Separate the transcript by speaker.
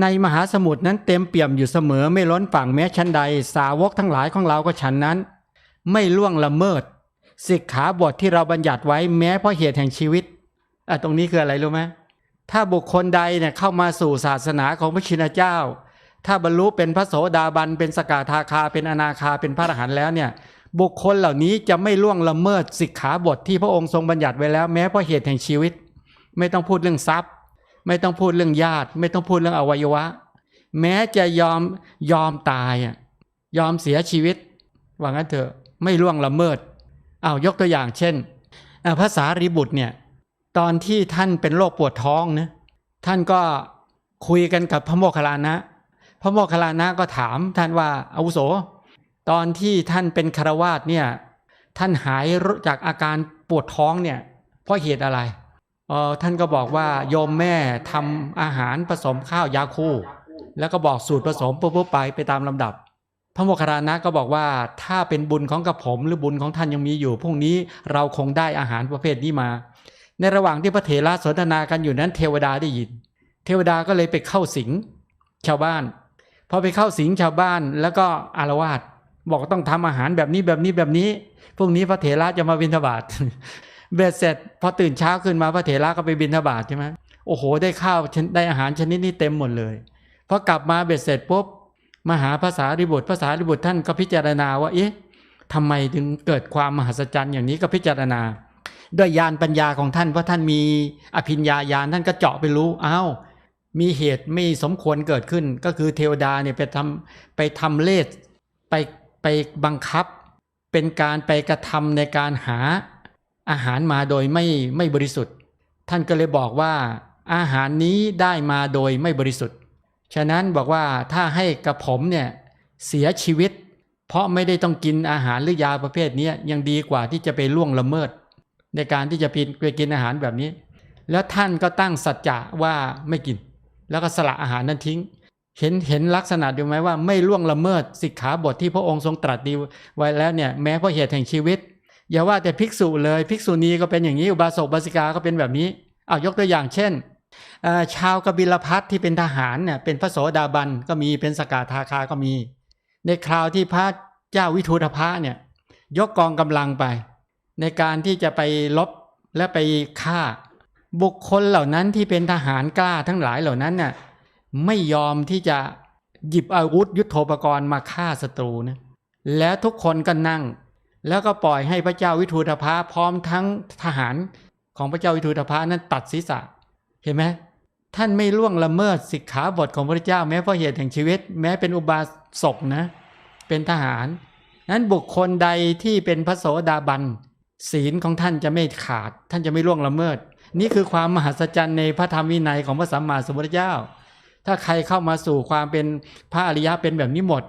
Speaker 1: ในมหาสมุทรนั้นเต็มเปี่ยมอยู่เสมอไม่ล้นฝั่งแม้ชั้นใด สาวกทั้งหลายของเราก็ฉันนั้น ไม่ล่วงละเมิดสิกขาบทที่เราบัญญัติไว้แม้เพราะเหตุแห่งชีวิตอะตรงนี้คืออะไรรู้ไหมถ้าบุคคลใดเนี่ยเข้ามาสู่ศาสนาของพระชินเจ้า ถ้าบรรลุเป็นพระโสดาบันเป็นสกาทาคาเป็นอนาคาเป็นพระอรหันต์แล้วเนี่ย บุคคลเหล่านี้จะไม่ล่วงละเมิดสิกขาบทที่พระองค์ทรงบัญญัติไว้แล้วแม้เพราะเหตุแห่งชีวิต ไม่ต้องพูดเรื่องทรัพย์ ไม่ต้องพูดเรื่องญาติ ไม่ต้องพูดเรื่องอวัยวะ แม้จะยอมยอมตายอะยอมเสียชีวิต ว่างั้นเถอะไม่ล่วงละเมิดเอายกตัวอย่างเช่นภาษารีบุตรเนี่ยตอนที่ท่านเป็นโรคปวดท้องนะท่านก็คุยกันกับพระโมคคัลลานะ พระโมคคัลลานะก็ถามท่านว่าอาวุโส ตอนที่ท่านเป็นคารวาสเนี่ยท่านหายจากอาการปวดท้องเนี่ยเพราะเหตุอะไร ออท่านก็บอกว่าโยมแม่ทำอาหารผสมข้าวยาคูแล้วก็บอกสูตรผสมปุ๊บๆไปไปตามลำดับ พระโมคคัลลานะก็บอกว่าถ้าเป็นบุญของกับผมหรือบุญของท่านยังมีอยู่พรุ่งนี้เราคงได้อาหารประเภทนี้มา ในระหว่างที่พระเถระสนทนากันอยู่นั้นเทวดาได้ยิน เทวดาก็เลยไปเข้าสิงชาวบ้านพอไปเข้าสิงชาวบ้านแล้วก็อารวาสบอกต้องทำอาหารแบบนี้แบบนี้แบบนี้พรุ่งนี้พระเถระจะมาบิณฑบาต เบ็ดเสร็จพอตื่นเช้าขึ้นมาพระเถระก็ไปบิณฑบาตใช่ไหมโอ้โห ได้ข้าวได้อาหารชนิดนี้เต็มหมดเลยพอกลับมาเบ็ดเสร็จปุ๊บมาหาภาษาริบุตรภาษาริบุตรท่านก็พิจารณาว่าเอ๊ะทำไมถึงเกิดความมหัศจรรย์อย่างนี้ก็พิจารณา ด้วยญาณปัญญาของท่านเพราะท่านมีอภิญญาญาณท่านก็เจาะไปรู้อ้าวมีเหตุไม่สมควรเกิดขึ้น ก็คือเทวดาเนี่ยไปทำไปทำเลสไปไปบังคับ เป็นการไปกระทำในการหา อาหารมาโดยไม่ไม่บริสุทธิ์ ท่านก็เลยบอกว่า อาหารนี้ได้มาโดยไม่บริสุทธิ์ ฉะนั้นบอกว่าถ้าให้กระผมเนี่ยเสียชีวิต เพราะไม่ได้ต้องกินอาหารหรือยาประเภทนี้ยังดีกว่าที่จะไปล่วงละเมิด ในการที่จะไปกินอาหารแบบนี้ แล้วท่านก็ตั้งสัจจะว่าไม่กิน แล้วก็สละอาหารนั้นทิ้ง เห็นเห็นลักษณะดูไหมว่าไม่ล่วงละเมิดสิกขาบทที่พระองค์ทรงตรัสดีไว้แล้วเนี่ยแม้เพราะเหตุแห่งชีวิต อย่าว่าแต่ภิกษุเลยภิกษุณีก็เป็นอย่างนี้อุบาสกบาสิกาก็เป็นแบบนี้เอายกตัวอย่างเช่นชาวกบิลพัทที่เป็นทหารเนี่ยเป็นพระโสดาบันก็มีเป็นสกาทาคาก็มี ในคราวที่พระเจ้าวิทูธพะเนี่ยยกกองกำลังไป ในการที่จะไปลบและไปฆ่า บุคคลเหล่านั้นที่เป็นทหารกล้าทั้งหลายเหล่านั้นน่ะไม่ยอมที่จะหยิบอาวุธยุโทโธปกรณ์มาฆ่าศัตรูนะแล้วทุกคนก็นั่ง แล้วก็ปล่อยให้พระเจ้าวิทูธภาพร้อมทั้งทหารของพระเจ้าวิทูธภานั้นตัดศีรษะ เห็นไหมท่านไม่ล่วงละเมิดสิกขาบทของพระเจ้าแม้เพราะเหตุแห่งชีวิต แม้เป็นอุบาสกนะ เป็นทหาร นั้นบุคคลใดที่เป็นพระโสดาบันศีลของท่านจะไม่ขาด ท่านจะไม่ล่วงละเมิด นี่คือความมหัศจรรย์ในพระธรรมวินัยของพระสัมมาสัมพุทธเจ้า ถ้าใครเข้ามาสู่ความเป็นพระอริยะเป็นแบบนี้หมด